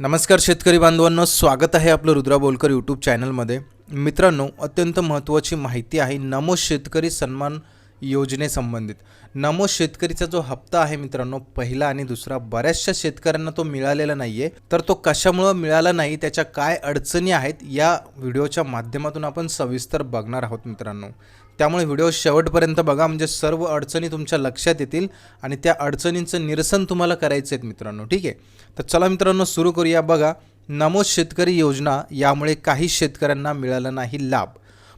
नमस्कार शेतकरी बांधवांनो स्वागत आहे आपलं रुद्रा बोलकर यूट्यूब चॅनलमध्ये मित्रांनो अत्यंत महत्त्वाची माहिती आहे नमो शेतकरी सन्मान योजनेसंबंधित. नमो शेतकरीचा जो हप्ता आहे मित्रांनो पहिला आणि दुसरा बऱ्याचशा शेतकऱ्यांना तो मिळालेला नाही आहे तर तो कशामुळं मिळाला नाही त्याच्या काय अडचणी आहेत या व्हिडिओच्या माध्यमातून आपण सविस्तर बघणार आहोत मित्रांनो. त्यामुळे व्हिडिओ शेवटपर्यंत बघा. म्हणजे सर्व अडचणी तुमच्या लक्षात येतील आणि त्या अडचणींचं निरसन तुम्हाला करायचं आहेत मित्रांनो. ठीक आहे? तर चला मित्रांनो सुरू करूया. बघा नमो शेतकरी योजना यामुळे काही शेतकऱ्यांना मिळाला नाही लाभ.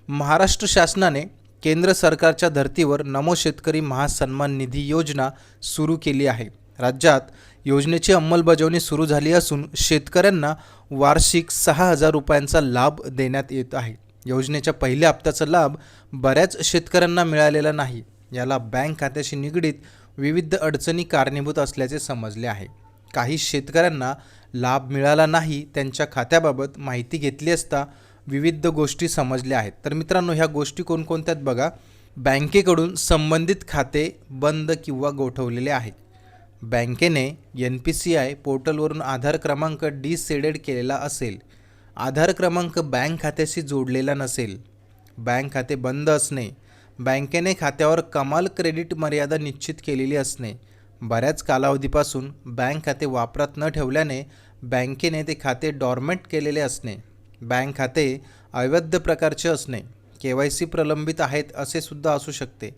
महाराष्ट्र शासनाने केंद्र सरकारच्या धर्तीवर नमो शेतकरी महासन्मान निधी योजना सुरू केली आहे. राज्यात योजनेची अंमलबजावणी सुरू झाली असून शेतकऱ्यांना वार्षिक सहा हजार रुपयांचा लाभ देण्यात येत आहे. योजनेच्या पहिल्या हप्त्याचा लाभ बऱ्याच शेतकऱ्यांना मिळालेला नाही. याला बँक खात्याशी निगडीत विविध अडचणी कारणीभूत असल्याचे समजले आहे. काही शेतकऱ्यांना लाभ मिळाला नाही त्यांच्या खात्याबाबत माहिती घेतली असता विविध गोष्टी समजल्या आहेत. तर मित्रांनो ह्या गोष्टी कोणकोणत्यात बघा. बँकेकडून संबंधित खाते बंद किंवा गोठवलेले आहेत. बँकेने एन पी सी आय पोर्टलवरून आधार क्रमांक डिसेडेड केलेला असेल. आधार क्रमांक बँक खात्याशी जोडलेला नसेल. बँक खाते बंद असणे बँकेने खात्यावर कमाल क्रेडिट मर्यादा निश्चित केलेली असणे बऱ्याच कालावधीपासून बँक खाते वापरात न ठेवल्याने बँकेने ते खाते डॉर्मेट केलेले असणे बँक खाते अवैध प्रकारचे असणे के वाय सी प्रलंबित आहेत असे सुद्धा असू शकते.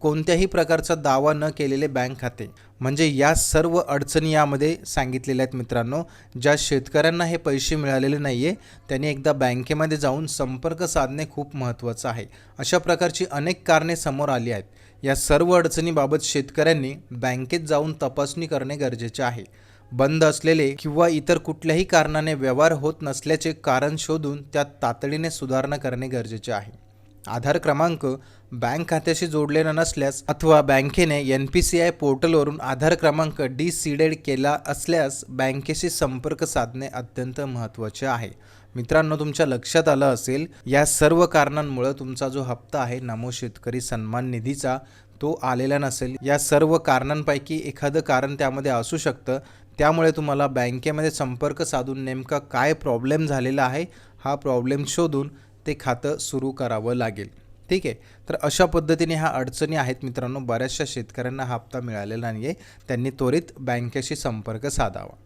कोणत्याही प्रकारचा दावा न केलेले बँक खाते. म्हणजे या सर्व अडचणी यामध्ये सांगितलेल्या आहेत मित्रांनो. ज्या शेतकऱ्यांना हे पैसे मिळालेले नाही आहे त्यांनी एकदा बँकेमध्ये जाऊन संपर्क साधणे खूप महत्त्वाचं आहे. अशा प्रकारची अनेक कारणे समोर आली आहेत. या सर्व अडचणीबाबत शेतकऱ्यांनी बँकेत जाऊन तपासणी करणे गरजेचे आहे. बंद असलेले किंवा इतर कुठल्याही कारणाने व्यवहार होत नसल्याचे कारण शोधून त्यात तातडीने सुधारणा करणे गरजेचे आहे. आधार क्रमांक बँक खात्याशी जोडलेला नसल्यास अथवा बँकेने एन पी सी आय पोर्टलवरून आधार क्रमांक डिसीडेड केला असल्यास बँकेशी संपर्क साधणे अत्यंत महत्त्वाचे आहे. मित्रांनो तुमच्या लक्षात आलं असेल या सर्व कारणांमुळं तुमचा जो हप्ता आहे नमो शेतकरी सन्मान निधीचा तो आलेला नसेल. या सर्व कारणांपैकी एखादं कारण त्यामध्ये असू शकतं. त्यामुळे तुम्हाला बँकेमध्ये संपर्क साधून नेमका काय प्रॉब्लेम झालेला आहे हा प्रॉब्लेम शोधून ते खातं सुरू करावं लागेल. ठीक आहे? तर अशा पद्धतीने ह्या अडचणी आहेत मित्रांनो. बऱ्याचशा शेतकऱ्यांना हा हप्ता मिळालेला नाही आहे त्यांनी त्वरित बँकेशी संपर्क साधावा.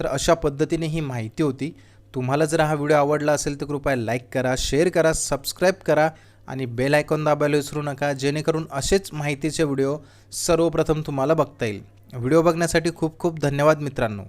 तर अशा पद्धतीने ही माहिती होती. तुम्हाला जर हा व्हिडिओ आवडला असेल तर कृपया लाईक करा शेअर करा सबस्क्राईब करा आणि बेल आयकॉन दाबायला विसरू नका. जेणेकरून असेच माहितीचे व्हिडिओ सर्वप्रथम तुम्हाला बघता येईल. व्हिडिओ बघण्यासाठी खूप खूप धन्यवाद मित्रांनो.